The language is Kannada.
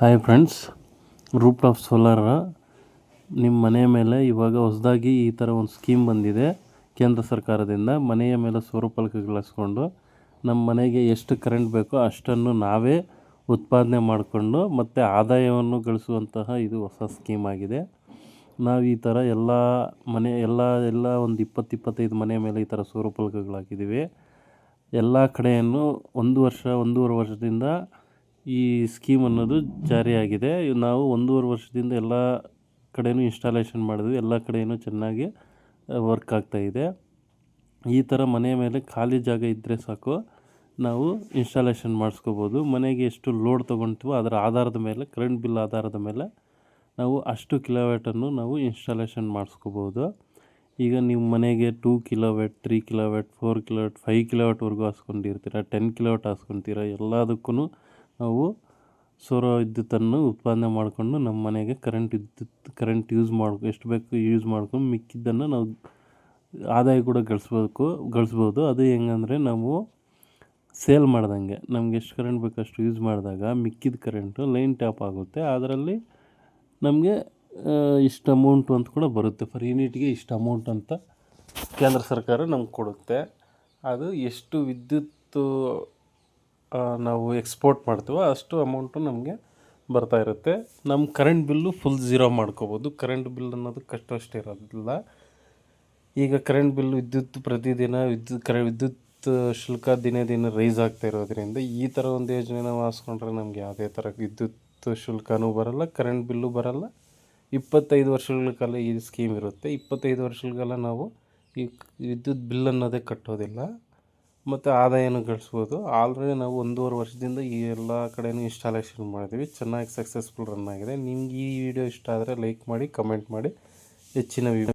Hi friends roof top solar ನಿಮ್ಮ ಮನೆಯ ಮೇಲೆ ಇವಾಗ ಹೊಸದಾಗಿ ಈ ಥರ ಒಂದು ಸ್ಕೀಮ್ ಬಂದಿದೆ. ಕೇಂದ್ರ ಸರ್ಕಾರದಿಂದ ಮನೆಯ ಮೇಲೆ ಸೌರ ಫಲಕಗಳಿಸ್ಕೊಂಡು ನಮ್ಮ ಮನೆಗೆ ಎಷ್ಟು ಕರೆಂಟ್ ಬೇಕೋ ಅಷ್ಟನ್ನು ನಾವೇ ಉತ್ಪಾದನೆ ಮಾಡಿಕೊಂಡು ಮತ್ತು ಆದಾಯವನ್ನು ಗಳಿಸುವಂತಹ ಇದು ಹೊಸ ಸ್ಕೀಮ್ ಆಗಿದೆ. ನಾವು ಈ ಥರ ಎಲ್ಲ ಮನೆ, ಎಲ್ಲ ಎಲ್ಲ ಒಂದು ಇಪ್ಪತ್ತು, ಇಪ್ಪತ್ತೈದು ಮನೆ ಮೇಲೆ ಈ ಥರ ಸೌರ ಫಲಕಗಳು ಹಾಕಿದ್ದೀವಿ. ಎಲ್ಲ ಕಡೆಯನ್ನು ಒಂದು ವರ್ಷ, ಒಂದೂವರೆ ವರ್ಷದಿಂದ ಈ ಸ್ಕೀಮ್ ಅನ್ನೋದು ಜಾರಿಯಾಗಿದೆ. ನಾವು ಒಂದೂವರೆ ವರ್ಷದಿಂದ ಎಲ್ಲ ಕಡೆಯೂ ಇನ್ಸ್ಟಾಲೇಷನ್ ಮಾಡಿದ್ವಿ. ಎಲ್ಲ ಕಡೆಯೂ ಚೆನ್ನಾಗಿ ವರ್ಕ್ ಆಗ್ತಾಯಿದೆ ಈ ಥರ ಮನೆ ಮೇಲೆ ಖಾಲಿ ಜಾಗ ಇದ್ದರೆ ಸಾಕು. ನಾವು ಇನ್ಸ್ಟಾಲೇಷನ್ ಮಾಡಿಸ್ಕೋಬೋದು. ಮನೆಗೆ ಎಷ್ಟು ಲೋಡ್ ತೊಗೊಳ್ತೀವೋ ಅದರ ಆಧಾರದ ಮೇಲೆ ಕರೆಂಟ್ ಬಿಲ್ ಆಧಾರದ ಮೇಲೆ ನಾವು ಅಷ್ಟು ಕಿಲೋವ್ಯಾಟನ್ನು ನಾವು ಇನ್ಸ್ಟಾಲೇಷನ್ ಮಾಡಿಸ್ಕೋಬೋದು. ಈಗ ನೀವು ಮನೆಗೆ two kilowatt three kilowatt four kilowatt five ಕಿಲೋವ್ಯಾಟ್ವರೆಗೂ ಹಾಸ್ಕೊಂಡಿರ್ತೀರ ಟೆನ್ ಕಿಲೋವ್ಯಾಟ್ ಹಾಸ್ಕೊತೀರ ಎಲ್ಲದಕ್ಕೂ ನಾವು ಸೌರ ವಿದ್ಯುತ್ತನ್ನು ಉತ್ಪಾದನೆ ಮಾಡಿಕೊಂಡು ನಮ್ಮ ಮನೆಗೆ ಕರೆಂಟ್ ವಿದ್ಯುತ್ ಕರೆಂಟ್ ಯೂಸ್ ಮಾಡಿ ಎಷ್ಟು ಬೇಕು ಯೂಸ್ ಮಾಡ್ಕೊಂಡು ಮಿಕ್ಕಿದ್ದನ್ನು ನಾವು ಆದಾಯ ಕೂಡ ಗಳಿಸ್ಬೇಕು, ಗಳಿಸ್ಬೋದು. ಅದು ಹೆಂಗಂದ್ರೆ ನಾವು ಸೇಲ್ ಮಾಡ್ದಂಗೆ. ನಮ್ಗೆ ಎಷ್ಟು ಕರೆಂಟ್ ಬೇಕು ಅಷ್ಟು ಯೂಸ್ ಮಾಡಿದಾಗ ಮಿಕ್ಕಿದ ಕರೆಂಟು ಲೈನ್ ಟ್ಯಾಪ್ ಆಗುತ್ತೆ. ಅದರಲ್ಲಿ ನಮಗೆ ಇಷ್ಟು ಅಮೌಂಟು ಅಂತ ಕೂಡ ಬರುತ್ತೆ. ಫರ್ ಯೂನಿಟ್ಗೆ ಇಷ್ಟು ಅಮೌಂಟ್ ಅಂತ ಕೇಂದ್ರ ಸರ್ಕಾರ ನಮ್ಗೆ ಕೊಡುತ್ತೆ. ಅದು ಎಷ್ಟು ವಿದ್ಯುತ್ತು ನಾವು ಎಕ್ಸ್ಪೋರ್ಟ್ ಮಾಡ್ತೀವೋ ಅಷ್ಟು ಅಮೌಂಟು ನಮಗೆ ಬರ್ತಾ ಇರುತ್ತೆ. ನಮ್ಮ ಕರೆಂಟ್ ಬಿಲ್ಲು ಫುಲ್ ಝೀರೋ ಮಾಡ್ಕೋಬೋದು. ಕರೆಂಟ್ ಬಿಲ್ ಅನ್ನೋದು ಕಷ್ಟ ಅಷ್ಟೇ ಇರೋದಿಲ್ಲ. ಈಗ ಕರೆಂಟ್ ಬಿಲ್ ವಿದ್ಯುತ್ ಪ್ರತಿದಿನ ವಿದ್ಯುತ್ ಕರೆ, ವಿದ್ಯುತ್ ಶುಲ್ಕ ದಿನೇ ದಿನ ರೈಸ್ ಆಗ್ತಾ ಇರೋದ್ರಿಂದ ಈ ಥರ ಒಂದು ಯೋಜನೆ ನಾವು ಹಾಸ್ಕೊಂಡ್ರೆ ನಮಗೆ ಯಾವುದೇ ಥರ ವಿದ್ಯುತ್ ಶುಲ್ಕನೂ ಬರಲ್ಲ ಕರೆಂಟ್ ಬಿಲ್ಲು ಬರಲ್ಲ. ಇಪ್ಪತ್ತೈದು ವರ್ಷಗಳ ಕಾಲ ಈ ಸ್ಕೀಮ್ ಇರುತ್ತೆ. ಇಪ್ಪತ್ತೈದು ವರ್ಷಗಳ ಕಾಲ ನಾವು ಈ ವಿದ್ಯುತ್ ಬಿಲ್ ಅನ್ನೋದೇ ಕಟ್ಟೋದಿಲ್ಲ. ಮತ್ತು ಆದಾಯನೂ ಗಳಿಸ್ಬೋದು. ಆಲ್ರೆಡಿ ನಾವು ಒಂದೂವರೆ ವರ್ಷದಿಂದ ಈ ಎಲ್ಲ ಕಡೆಯೂ ಇನ್ಸ್ಟಾಲೇಷನ್ ಮಾಡಿದ್ವಿ. ಚೆನ್ನಾಗಿ ಸಕ್ಸಸ್ಫುಲ್ ರನ್ ಆಗಿದೆ. ನಿಮ್ಗೆ ಈ ವಿಡಿಯೋ ಇಷ್ಟ ಆದರೆ ಲೈಕ್ ಮಾಡಿ ಕಮೆಂಟ್ ಮಾಡಿ. ಹೆಚ್ಚಿನ ವಿಡಿಯೋ